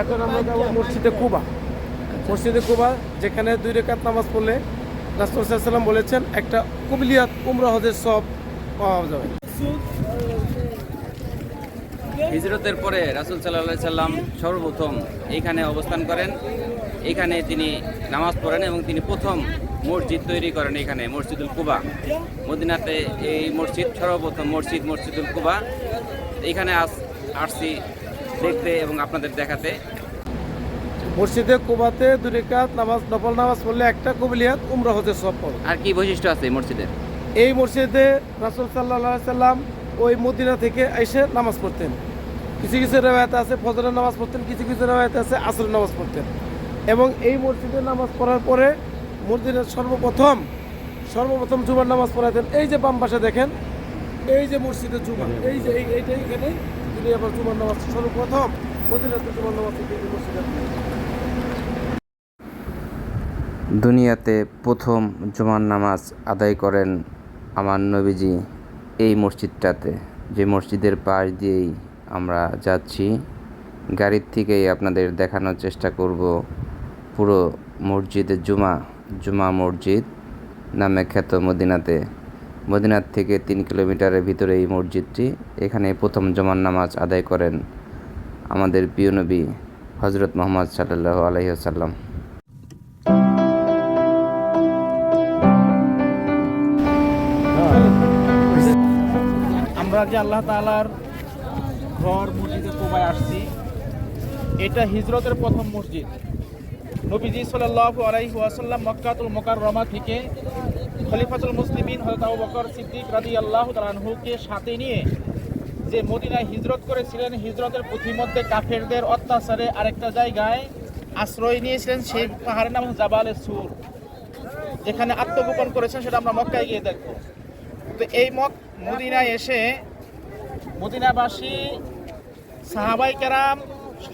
এখন আমরা যাব মসজিদে কুবা। মসজিদে কুবা, যেখানে দুই রেখাত নামাজ পড়লে রাসুল সাল্লাম বলেছেন, একটা কুবলিয়াত উমরা হজের সব পাওয়া যাবে। হিজরতের পরে রাসুল সাল্লাহ সাল্লাম সর্বপ্রথম এইখানে অবস্থান করেন। এখানে তিনি নামাজ পড়েন এবং তিনি প্রথম মসজিদ তৈরি করেন এখানে, মসজিদুল কুবা। মদিনাতে এই মসজিদ সর্বপ্রথম মসজিদ, মসজিদুল কুবা। এখানে আস আসছি দেখতে এবং আপনাদের দেখাতে। মসজিদে কুবাতে দুই রেখাত নামাজ নফল নামাজ পড়লে একটা কুবলিয়াত উমরা হতে সব পাবে আর কি বৈশিষ্ট্য আছে এই মসজিদের এই মসজিদে রাসুল সাল্লাহ সাল্লাম ওই মদিনা থেকে এসে নামাজ পড়তেন। কিছু কিছু রেওয়ায়তে আছে ফজরের নামাজ পড়তেন কিছু কিছু রেওয়ায়তে আছে আসরের নামাজ পড়তেন। এবং এই মসজিদে নামাজ পড়ার পরে মসজিদের সর্বপ্রথম সর্বপ্রথম জুমার নামাজ পড়াতেন। এই যে বাম পাশে দেখেন এই যে মসজিদের জুমা এই যে এই এইটা এখানে তিনি আবার জুমার নামাজ সর্বপ্রথম মদিনাতে জুমার নামাজ এই মসজিদে দুনিয়াতে প্রথম জুমার নামাজ আদায় করেন আমার নবীজি এই মসজিদটাতে। যে মসজিদের পাশ দিয়েই আমরা যাচ্ছি। গাড়ির থেকেই আপনাদের দেখানোর চেষ্টা করব পুরো মসজিদে জুমা জুমা মসজিদ নামে খ্যাত মদিনাতে। মদিনার থেকে তিন কিলোমিটারের ভিতরে এই মসজিদটি। এখানে প্রথম জুমার নামাজ আদায় করেন আমাদের প্রিয় নবী হজরত মোহাম্মদ সাল্লাহ আলহিহাসাল্লাম আমরা যে আল্লাহ তাআলার ঘর, মসজিদে কোবায় আসছি, এটা হিজরতের প্রথম মসজিদ। নবীজি সাল্লাল্লাহু আলাইহি ওয়াসাল্লাম মক্কাতুল মুকাররমা থেকে খলিফাতুল মুসলিমিন হযরত আবু বকর সিদ্দিক রাদিয়াল্লাহু তাআলা আনহুকে সাথে নিয়ে যে মদিনায় হিজরত করেছিলেন, হিজরতের পথিমধ্যে কাফেরদের অত্যাচারে আরেকটা জায়গায় আশ্রয় নিয়েছিলেন, সেই পাহাড়ের নাম জাবালে সুর। যেখানে আত্মগোপন করেছেন সেটা আমরা মক্কায় গিয়ে দেখব। তো এই মক, মদিনায় এসে মদিনাবাসী সাহাবাই কেরাম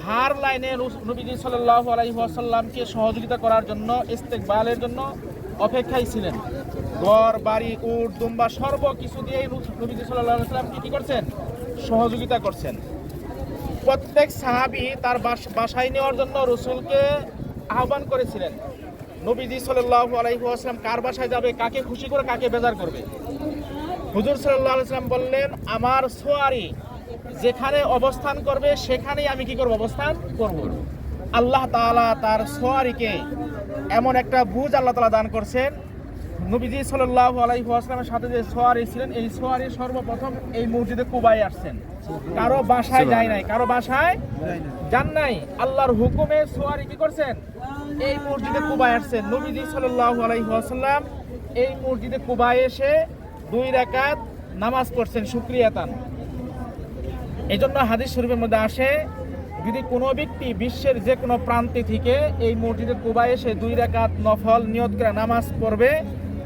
হার লাইনে নবীজি সাল্লাহ আলাইসাল্লামকে সহযোগিতা করার জন্য, ইস্তেকবালের জন্য অপেক্ষায় ছিলেন। ঘর, বাড়ি, উট, দুম্বা, সর্ব কিছু দিয়ে নবীজি সাল্লাহ সাল্লামকে কী করছেন? সহযোগিতা করছেন। প্রত্যেক সাহাবি তার বাস- বাসায় নেওয়ার জন্য রসুলকে আহ্বান করেছিলেন। নবীজি সাল্লাহ আলাইসাল্লাম কার বাসায় যাবে, কাকে খুশি করে, কাকে বেজার করবে? হুজুর সাল্লাহ আলাইসাল্লাম বললেন, আমার সোয়ারি যেখানে অবস্থান করবে, সেখানেই আমি কি করব? অবস্থান করব। আল্লাহ তাআলা তার সোয়ারিকে এমন একটা বুঝ আল্লাহ তালা দান করছেন নবীজি সাল্লাহ আলাইসালামের সাথে যে সোয়ারি ছিলেন এই সোয়ারি সর্বপ্রথম এই মসজিদে কুবাই আসছেন। কারও বাসায় যায় নাই কারও বাসায় যান নাই। আল্লাহর হুকুমে সোয়ারি কি করছেন? এই মসজিদে কুবাই আসছেন। নবীজি সাল্লাহ আলাইসাল্লাম এই মসজিদে কুবাই এসে দুই রাকাত নামাজ পড়ছেন শুক্রিয়াতান এই জন্য হাদিস শরীফের মধ্যে আসে যদি কোনো ব্যক্তি বিশ্বের যে কোনো প্রান্তে থেকে এই মসজিদে কুবায় এসে দুই রাকাত নফল নিয়ত করে নামাজ পড়বে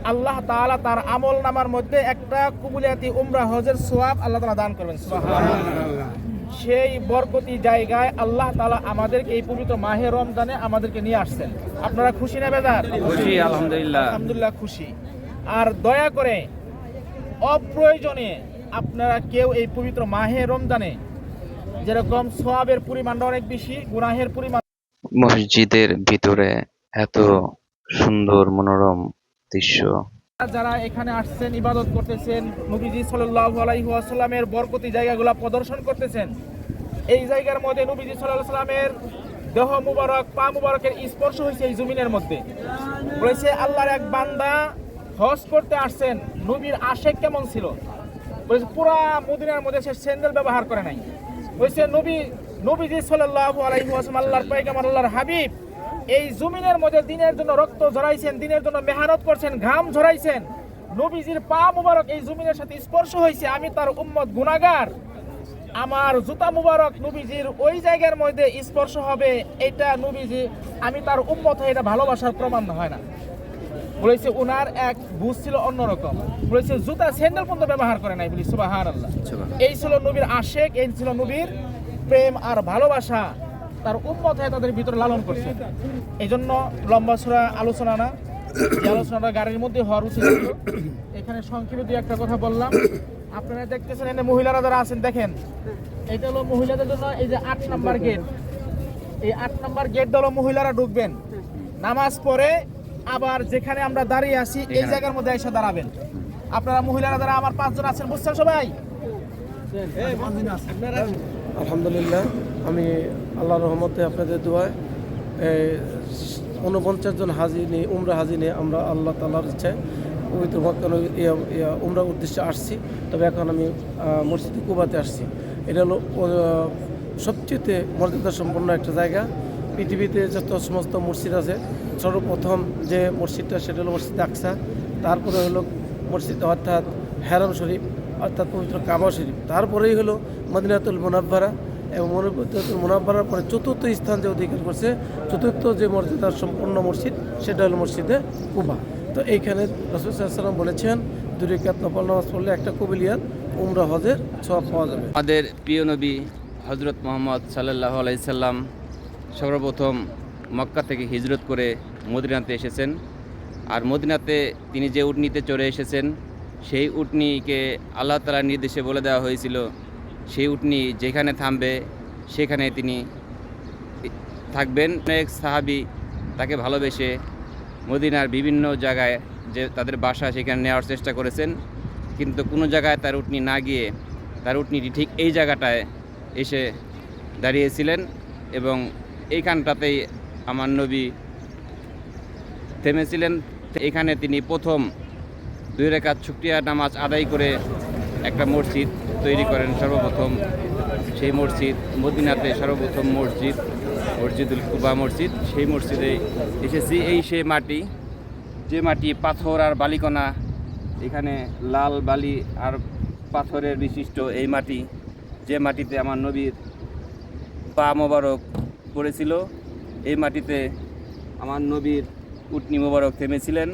আল্লাহ তাআলা তার আমল নামার মধ্যে একটা কুবুলিয়াতি উমরা হজের সোয়াব আল্লাহ তাআলা দান করবেন। সুবহানাল্লাহ। সেই বরকতি জায়গায় আল্লাহ তাআলা আমাদেরকে এই পবিত্র মাহে রমজানে আমাদেরকে নিয়ে আসছেন। আপনারা খুশি না বেদার খুশি আলহামদুলিল্লাহ। আলহামদুলিল্লাহ খুশি। আর দয়া করে অপ্রয়োজনে আপনারা কেউ এই পবিত্র মাহে রমজানে যেরকম সোয়াবের পরিমাণটা অনেক বেশি গুনাহের পরিমাণ মসজিদের ভিতরে এত সুন্দর মনোরম দৃশ্য যারা এখানে আসছেন, ইবাদত করতেছেন, নবীজি সাল্লাল্লাহু আলাইহি ওয়াসাল্লামের বরকতি জায়গাগুলো প্রদর্শন করতেছেন, এই জায়গার মধ্যে নবীজি আলাইহি সাল্লামের দেহ মুবারক, পা মুবারকের স্পর্শ হয়েছে এই জমিনের মধ্যে। বলেছে, আল্লাহর এক বান্দা হজ করতে আসছেন, নবীর আশেক কেমন ছিল? বলেছে, পুরা মদিনার মধ্যে সে স্যান্ডেল ব্যবহার করে নাই। বলেছে, নবী, নবীজি সাল্লাল্লাহু আলাইহি ওয়াসাল্লাম, আল্লাহর পয়গম্বর, আল্লাহর হাবিব এই জমিনের মধ্যে দিনের জন্য রক্ত ঝরাইছেন দিনের জন্য মেহনত করছেন ঘাম ঝরাইছেন। নবীজির পা মুবারক এই জমিনের সাথে স্পর্শ হয়েছে আমি তার উম্মত গুনাহগার। আমার জুতা মুবারক নবীজির ওই জায়গার মধ্যে স্পর্শ হবে এটা নবীজি আমি তার উম্মত হয়ে এটা ভালোবাসার প্রমাণ হয় না। বলেছে ওনার এক বুঝ ছিল অন্যরকম। বলেছে জুতা স্যান্ডেল পর্যন্ত ব্যবহার করে নাই বলি আল্লাহ এই ছিল নবীর আশেক এই ছিল নবীর প্রেম আর ভালোবাসা। তার উন্মত হয়ে তাদের ভিতরে লালন করছে। এই জন্য লম্বা সুরা আলোচনা না এই আলোচনাটা গাড়ির মধ্যে হওয়ার উচিত ছিল। এখানে সংক্ষেপে দুই একটা কথা বললাম। আপনারা দেখতেছেন এখানে মহিলারা যারা আছেন দেখেন। এটা হলো মহিলাদের জন্য এই যে আট নাম্বার গেট। এই আট নাম্বার গেট দল মহিলারা ঢুকবেন। নামাজ পড়ে আবার যেখানে আমরা দাঁড়িয়ে আছি এই জায়গার মধ্যে এসে দাঁড়াবেন। আপনারা মহিলারা যারা আমার পাঁচজন আছেন বুঝছেন সবাই? আলহামদুলিল্লাহ, আমি আল্লাহর রহমতে আপনাদের দোয়ায় উনপঞ্চাশ জন হাজি নিয়ে, উমরা হাজি নিয়ে আমরা আল্লাহ তাল্লাহর ইচ্ছায় পবিত্র ইয়া উমরা উদ্দেশ্যে আসছি। তবে এখন আমি মসজিদে কুবাতে আসছি। এটা হলো সবচেয়ে মর্যাদা সম্পন্ন একটা জায়গা। পৃথিবীতে যত সমস্ত মসজিদ আছে, সর্বপ্রথম যে মসজিদটা, সেটা হলো মসজিদ আকসা। তারপরে হলো মসজিদ অর্থাৎ হেরাম শরীফ। অর্থাৎ পবিত্র কাবা শরীফ। তারপরেই হলো মদিনাতুল মোনাব্বারা এবং মদিনাতুল মোনাব্বারার পরে চতুর্থ স্থান যে অধিকার করছে, চতুর্থ যে মর্যাদার সম্পূর্ণ মসজিদ, সেটা হলো মসজিদে কুবা। তো এইখানে রসুল সাল্লাম বলেছেন, দুই রেখাত নফল নামাজ পড়লে একটা কবিলিয়াত উমরা হজের সব পাওয়া যাবে। আমাদের প্রিয় নবী হজরত মোহাম্মদ সাল্লাহ আলাইসাল্লাম সর্বপ্রথম মক্কা থেকে হিজরত করে মদিনাতে এসেছেন। আর মদিনাতে তিনি যে উটনিতে চড়ে এসেছেন সেই উটনিকে আল্লাহ তালার নির্দেশে বলে দেওয়া হয়েছিল, সেই উটনি যেখানে থামবে, সেখানে তিনি থাকবেন। অনেক সাহাবি তাকে ভালোবেসে মদিনার বিভিন্ন জায়গায় যে তাদের বাসা সেখানে নেওয়ার চেষ্টা করেছেন, কিন্তু কোনো জায়গায় তার উটনি না গিয়ে তার উটনিটি ঠিক এই জায়গাটায় এসে দাঁড়িয়েছিলেন এবং এইখানটাতেই আমার নবী থেমেছিলেন। এখানে তিনি প্রথম দুই রেখাত শুক্রিয়া নামাজ আদায় করে একটা মসজিদ তৈরি করেন সর্বপ্রথম। সেই মসজিদ মদিনাতে সর্বপ্রথম মসজিদ, মসজিদুল কুবা মসজিদ। সেই মসজিদে এসেছি। এই সেই মাটি, যে মাটি পাথর আর বালিকণা, এখানে লাল বালি আর পাথরের বিশিষ্ট এই মাটি, যে মাটিতে আমার নবীর পা মোবারক পড়েছিল, এই মাটিতে আমার নবীর উটনি মোবারক থেমেছিলেন।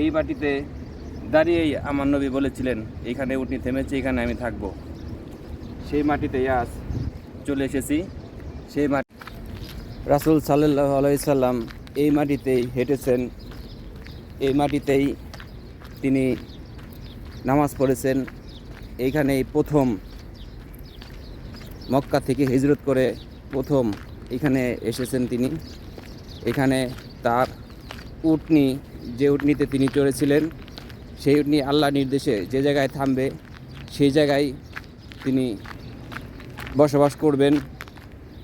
এই মাটিতে দাঁড়িয়েই আমার নবী বলেছিলেন এইখানে উঠনি থেমেছে, এখানে আমি থাকব। সেই মাটিতে আজ চলে এসেছি। সেই মাটি রাসুল সাল্লাহ আলাইসাল্লাম এই মাটিতেই হেঁটেছেন। এই মাটিতেই তিনি নামাজ পড়েছেন। এইখানেই প্রথম মক্কা থেকে হিজরত করে প্রথম এখানে এসেছেন তিনি। এখানে তার উটনি যে উটনিতে তিনি চড়েছিলেন সেই উটনি আল্লাহ নির্দেশে যে জায়গায় থামবে, সেই জায়গায় তিনি বসবাস করবেন।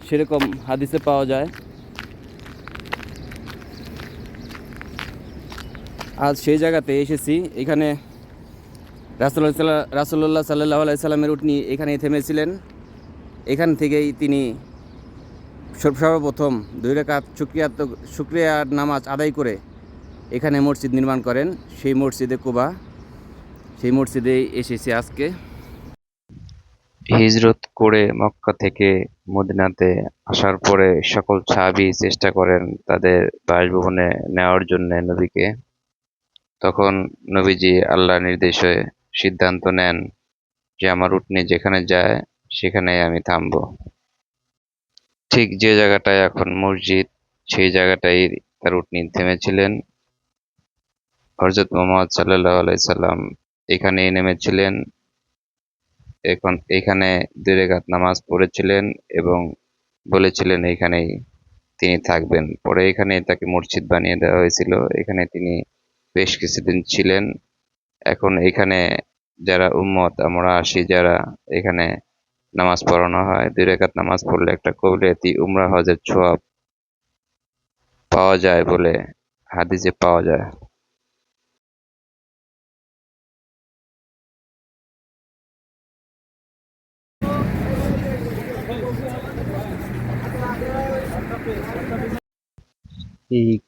সেরকম হাদিসে পাওয়া যায়। আজ সেই জায়গাতে এসেছি। এখানে রাসুল্লাহ রাসুল্লাহ সাল্লাহ আলাইসাল্লামের উটনি এখানেই থেমেছিলেন। এখান থেকেই তিনি সর্ব- সর্বপ্রথম দুই রেখাত শুক্রিয়া শুক্রিয়ার নামাজ আদায় করে এখানে মসজিদ নির্মাণ করেন, সেই মসজিদে কুবা, সেই মসজিদে এসেছি আজকে। হিজরত করে মক্কা থেকে মদিনাতে আসার পরে সকল সাহাবি চেষ্টা করেন তাদের বাসভবনে নেওয়ার জন্য নবীকে। তখন নবীজি আল্লাহ নির্দেশে সিদ্ধান্ত নেন যে আমার উটনি যেখানে যায় সেখানে আমি থামবো। ঠিক যে জায়গাটায় এখন মসজিদ, সেই জায়গাটাই তার উটনি থেমেছিলেন। হজরত মোহাম্মদ সাল্লাহ আলাইসাল্লাম এখানেই নেমেছিলেন। এখন এখানে দুই রেখাত নামাজ পড়েছিলেন এবং বলেছিলেন এখানেই তিনি থাকবেন। পরে এখানে তাকে মসজিদ বানিয়ে দেওয়া হয়েছিল। এখানে তিনি বেশ কিছুদিন ছিলেন। এখন এখানে যারা উম্মত, আমরা আসি যারা এখানে নামাজ পড়ানো হয়। দুই রেখাত নামাজ পড়লে একটা কবিলিয়াতি উমরা হজের ছোঁয়া পাওয়া যায় বলে হাদিসে পাওয়া যায়।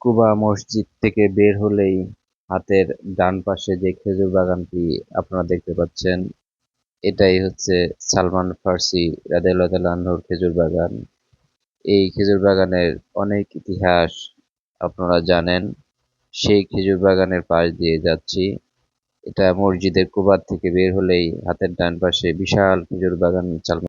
কুবা মসজিদ থেকে বের হলেই হাতের ডান পাশে যে খেজুর বাগানটি আপনারা দেখতে পাচ্ছেন, এটাই হচ্ছে সালমান ফার্সি রাদেলাহুর খেজুর বাগান। এই খেজুর বাগানের অনেক ইতিহাস আপনারা জানেন, সেই খেজুর বাগানের পাশ দিয়ে যাচ্ছি। এটা মসজিদের কুবার থেকে বের হলেই হাতের ডান পাশে বিশাল খেজুর বাগান সালমান